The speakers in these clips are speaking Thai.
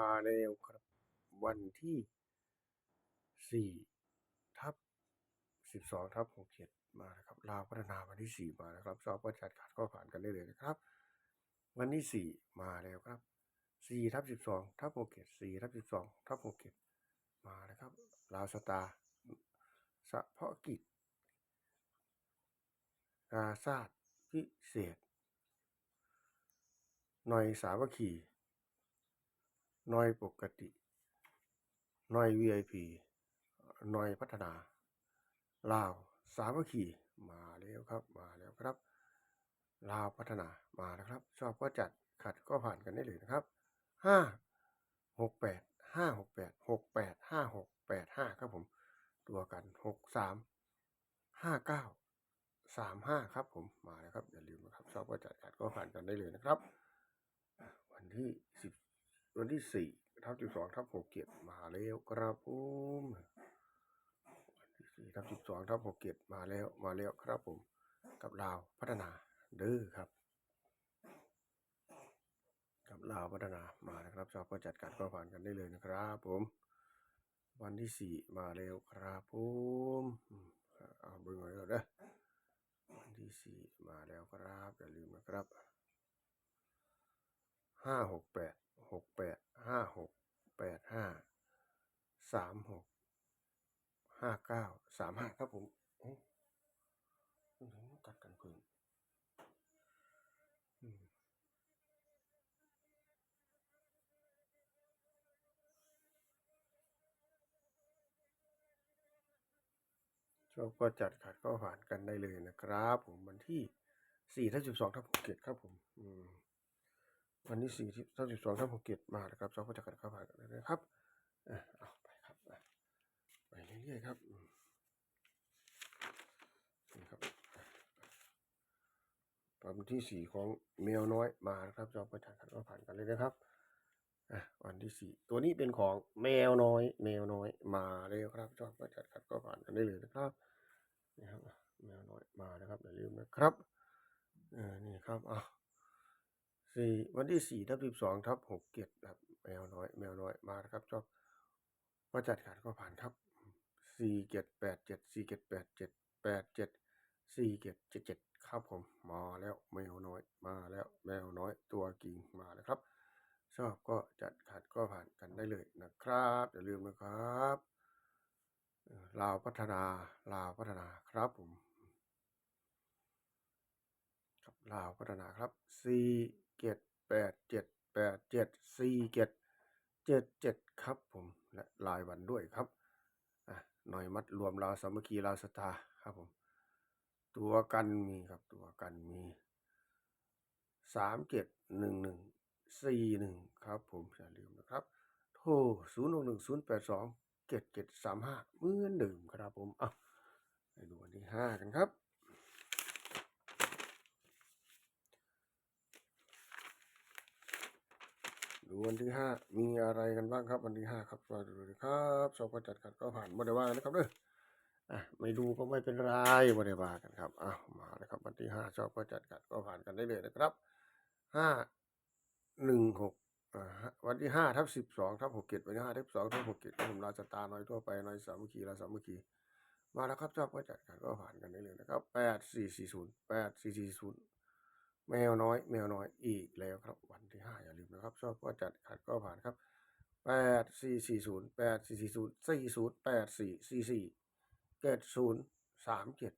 มาแล้วครับ วันที่สี่ทับสิบสองทับหกเจ็ดมาแล้วครับลาวพัฒนาวันที่สี่มาแล้วครับสอบประจัดขัดก็ผ่านกันได้เลยนะครับ วันที่สี่มาแล้วครับสี่ทับสิบสองทับหกเจ็ดสี่ทับสิบสองทับหกเจ็ดมาแล้วครับลาวสตาร์เพาะกิจกาซาดพิเศษหน่อยสามัคคีห น่อยปกติน่อย VIP น่อยพัฒนาลาวสามัคคีมาแล้วครับ มาแล้วครับ ลาวพัฒนามาแล้วครับ ชอบก็จัดขัดก็ผ่านกันได้เลยนะครับห้าหกแปดห้าหกแปดหกแปดห้าหกแปดห้าครับผม ตัวกันหกสามห้าเก้าสามห้าครับผมมาแล้วครับ อย่าลืมนะครับชอบก็จัดขัดก็ผ่านกันได้เลยนะครับ วันที่สิบ วันที่สี่ทับสิบสองทับหกเกียรติมาแล้วครับผมวันที่สี่ทับสิบสองทับหกเกียรติมาแล้วมาแล้วครับผม กับลาวพัฒนาเด้อครับ กับลาวพัฒนามานะครับชอบก็จัดการก็ผ่านกันได้เลยนะครับผม วันที่สี่มาแล้วครับผมเอาเบิ่งไว้ก่อนเด้อวันที่สี่มาแล้วครับอย่าลืมนะครับห้าหกแปด หกแปดห้าหกแปดห้าสามหกห้าเก้าสามห้าครับผมโอ้ยกัดกันเพิ่งอืมชอบก็จัดขัดก็ผ่านกันได้เลยนะครับ ผมวันที่สี่ทับสิบสองทับหกเจ็ดครับผม อืม วันที่สี่ทับสิบสองทับหกเจ็ดมานะครับชอบก็จัดขัดก็ผ่านกันเลยนะครับเอาไปครับไปเรื่อยๆครับนี่ครับวันที่สี่ของแมวน้อยมานะครับจอประจัดขัดก็ผ่านกันเลยนะครับวันที่สี่ตัวนี้เป็นของแมวน้อย แมวน้อยมาเลยครับจอประจัดขัดก็ผ่านกันได้เลยนะครับนี่ครับแมวน้อยมานะครับอย่าลืมนะครับเออนี่ครับอะ สี่วันที่สี่ทับสิบสองทับหกเจ็ดครับแมวน้อย แมวน้อยมาครับจอประจัดขัดก็ผ่านครับสี่เจ็ดแปดเจ็ดสี่เจ็ดแปดเจ็ดแปดเจ็ดสี่เจ็ดเจ็ดเจ็ดครับผมมาแล้วแมวน้อยมาแล้วแมวน้อยตัวกิ่งมาแล้วครับชอบก็จัดขัดก็ผ่านกันได้เลยนะครับอย่าลืมนะครับลาวพัฒนาลาวพัฒนาครับผมครับลาวพัฒนาครับสี่ เจ็ดแปดเจ็ดแปดเจ็ดสี่เจ็ดเจ็ดเจ็ดครับผมและลายวันด้วยครับอะหน่อยมัดรวมลาวสามัคคีลาวสตาครับผม ตัวกันมีครับตัวกันมีสามเจ็ดหนึ่งหนึ่งสี่หนึ่งครับผมอย่าลืมนะครับ โทรศูนย์หกหนึ่งศูนย์แปดสองเจ็ดเจ็ดสามห้าเหมือนเดิมครับผมอะไปดูวันที่ห้ากันครับ วันที่ห้ามีอะไรกันบ้างครับ วันที่ห้าครับมาดูเลยครับสอบประจัดขัดก็ผ่านบ่ได้ว่านะครับเด้ออะไม่ดูก็ไม่เป็นไรไม่ได้ว่ากันครับอ้าวมาเลยครับวันที่ห้าชอบก็จัดกัดก็ผ่านกันได้เลยนะครับห้าหนึ่งหกวันที่ห้าทับสิบสองทับหกเจ็ดวันที่ห้าทับสองทับหกเจ็ดผมราชตาน้อยทั่วไปน้อยสามัคคีราสามัคคีมาแล้วครับชอบก็จัดกัดก็ผ่านกันได้เลยนะครับแปดสี่สี่ศูนย์แปดสี่สี่ศูนย์ แมวน้อย แมวน้อยอีกแล้วครับ วันที่ห้าอย่าลืมนะครับ ชอบก็จัดขัดก็ผ่านครับแปดสี่สี่ศูนย์แปดสี่สี่ศูนย์สี่ศูนย์แปดสี่สี่สี่เจ็ดศูนย์สามเจ็ด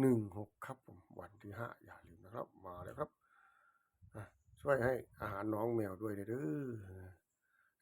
หนึ่งหกครับผมวันที่ห้าอย่าลืมนะครับ มาแล้วครับช่วยให้อาหารน้องแมวด้วยเด้อ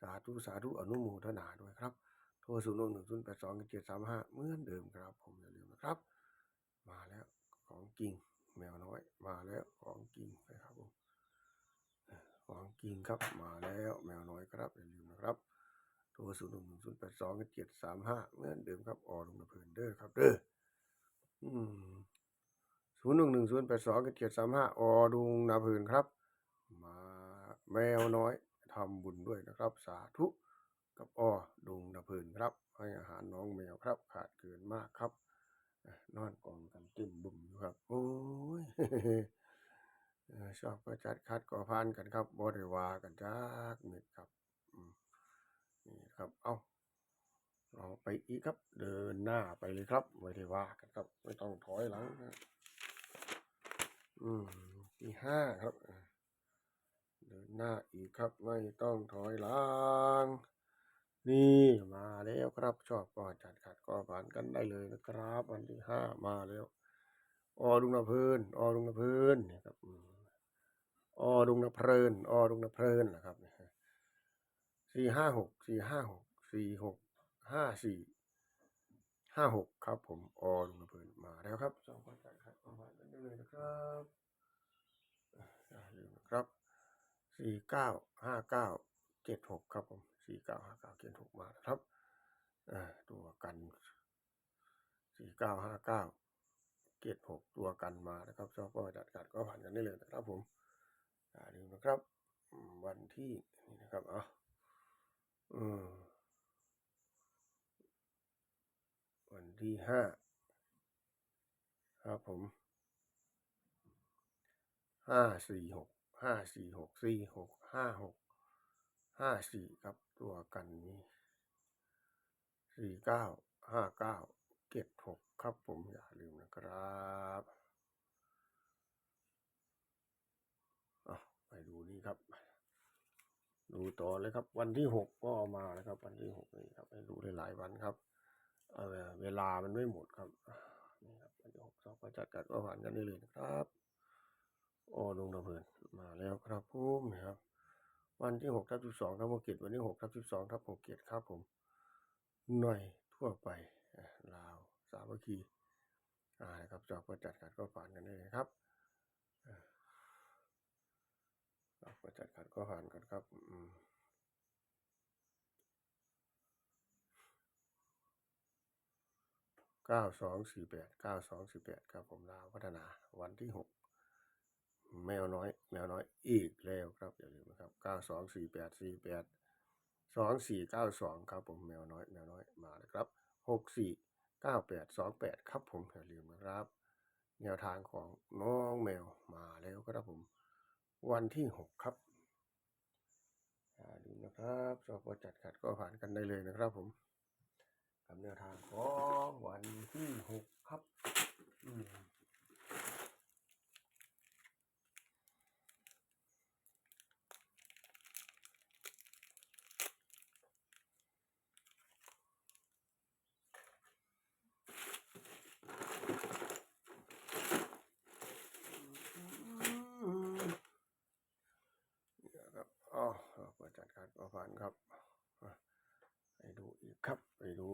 สาธุสาธุอนุโมทนาด้วยครับโทรศูนย์หนึ่งศูนย์แปดสองเจ็ดสามห้าเหมือนเดิมครับ ผมอย่าลืมนะครับ มาแล้วของจริง แมวน้อยมาแล้วของจริงนะครับผมของจริงครับมาแล้วแมวน้อยครับอย่าลืมนะครับโทรศูนย์หนึ่งศูนย์แปดสองเจ็ดสามห้าเหมือนเดิมครับออลงมาเพิ่นเด้อครับเด้อศูนย์หนึ่งหนึ่งศูนย์แปดสองเจ็ดสามห้าออดุงนาเพิ่นครับ มาแมวน้อยทำบุญด้วยนะครับ สาธุกับออดุงนาเพิ่นครับ ให้อาหารน้องแมวครับ ขาดเกินมากครับ นอนกองกันตึมบุ่มอยู่ครับ โอ้ยชอบก็จัดคัดก่อพันกันครับบริวากันจักเม็ดครับนี่ครับ เอาเราไปอีกครับ เดินหน้าไปเลยครับบริวากันครับ ไม่ต้องถอยหลังอืมที่ห้าครับ เดินหน้าอีกครับ ไม่ต้องถอยหลัง นี่มาแล้วครับชอบก็จัดขัดก็ผ่านกันได้เลยนะครับ วันที่ห้ามาแล้วอดุงนาเพลินอดุงนาเพลินนี่ครับออดุงนาเพลินอดุงนาเพลินนะครับสี่ห้าหกสี่ห้าหกสี่หกห้าสี่ห้าหกครับ ผมอดุงนาเพลินมาแล้วครับชอบก็จัดขัดก็ผ่านกันได้เลยนะครับอย่าลืมนะครับสี่เก้าห้าเก้าเจ็ดหกครับผม สี่เก้าห้าเก้าเจ็ดหกมาแล้วครับตัวกันสี่เก้าห้าเก้าเกตหกตัวกันมานะครับชอบก็จัดการก็ผ่านกันได้เลยนะครับผมอย่าลืมนะครับ วันที่นี่นะครับอะอืมวันที่ห้าครับผมห้าสี่หกห้าสี่หกสี่หกห้าหก ห้าสี่ครับตัวกันนี้สี่เก้าห้าเก้าเกตหกครับผมอย่าลืมนะครับอะไปดูนี่ครับ ดูต่อเลยครับ วันที่หกก็มาแล้วครับ วันที่หกนี่ครับให้ดูหลายวันครับเเวลามันไม่หมดครับนี่ครับวันที่หกสอบประจัดกัดก็ผ่านกันได้เลยนะครับ โอ้ลงระเบิดมาแล้วครับผมนะครับ วันที่หกทับสิบสองทับหกเกตวันที่หกทับสิบสองทับหกเกตครับผมหน่อยทั่วไปลาวสามัคคีอ่านะครับจอบประจัดกัดก็ผ่านกันได้เลยครับเราก็จัดการก็ผ่านกันครับอืมเก้าสองสี่แปดเก้าสองสี่แปดครับผมลาวพัฒนาวันที่หกแมวน้อย แมวน้อยอีกแล้วครับอย่าลืมนะครับ เก้าสองสี่แปดสี่แปดสองสี่เก้าสองครับผมแมวน้อยแมวน้อยมาแล้วครับหกสี่เก้าแปดสองแปดครับผมอย่าลืมนะครับ แนวทางของน้องแมวมาแล้วครับผม วันที่หกครับอย่าลืมนะครับสอบจัดขัดก็ผ่านกันได้เลยนะครับผมกับแนวทางของวันที่หกครับ อืมเนี่ยครับอ๋อสอบจัดขัดก็ผ่านครับอะไปดูอีกครับไปดู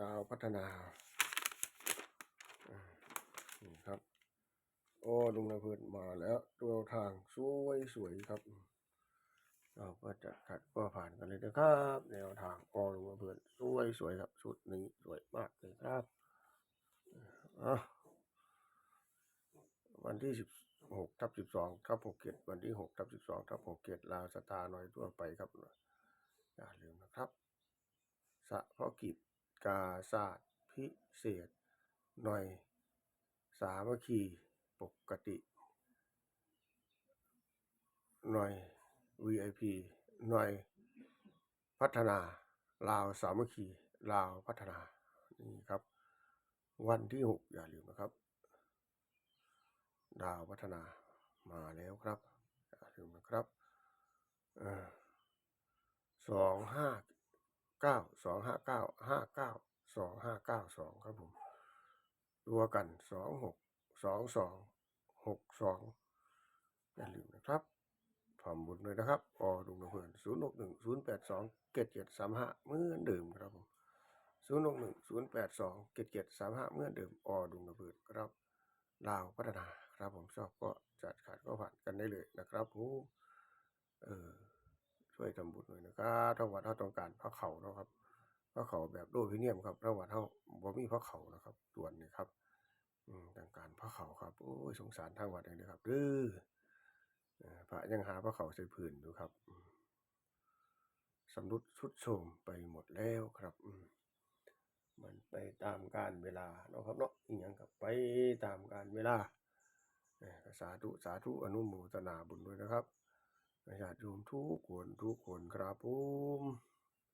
ดาว พัฒนานี่ครับโอ้ลุงนาเพินมาแล้วตัวทางสวยสวยครับ เราก็จะขัดก็ผ่านกันเลยนะครับ แนวทางโอ้ลุงนาเพินสวยสวยครับชุดนี้สวยมากเลยครับวันที่สิบหกทับสิบสองทับหกเกตวันที่หกทับสิบสองทับหกเกตลาวสตาร์น้อยตัวไปครับอย่าลืมนะครับ สะเพาะกิจ กาศาสตร์พิเศษ หน่อย สามัคคีปกติ หน่อย VIP หน่อยพัฒนาลาวสามัคคีลาวพัฒนานี่ครับ วันที่หกอย่าลืมนะครับ ดาวพัฒนามาแล้วครับอย่าลืมนะครับสองห้า เก้าสองห้าเก้าห้าเก้าสองห้าเก้าสองครับผมตัวกันสองหกสองสองหกสองอย่าลืมนะครับพร้อมบุญเลยนะครับออดุงนเพื่อนศูนย์หกหนึ่งศูนย์แปดสองเจ็ดเจ็ดสามห้าเมื่อนเดิมครับผมศูนย์หกหนึ่งศูนย์แปดสองเจ็ดเจ็ดสามห้าเมื่อนเดิมออดุงนเพื่อนครับลาวพัฒนาครับผมชอบก็จัดขาดก็ผ่านกันได้เลยนะครับผมเออ ช่วยทำบุญหน่อยนะครับถ้าวัดเท่าต้องการพระเขานะครับพระเขาแบบโดพิเนียมครับระหว่างเท่าบ่มีพระเขานะครับส่วนนี้ครับอืมต้องการพระเขาครับโอ้ยสงสารทางวัดเลยนะครับเด้ออ่อพระยังหาพระเขาใส่ผืนอยู่ครับอืมสำรุดสุดโทมไปหมดแล้วครับอืมมันไปตามการเวลาเนาะครับเนาะอีกอย่างกับไปตามการเวลาเอ่อก็สาธุสาธุอนุโมทนาบุญด้วยนะครับ ญาติโยมทุกคนทุกคนครับผม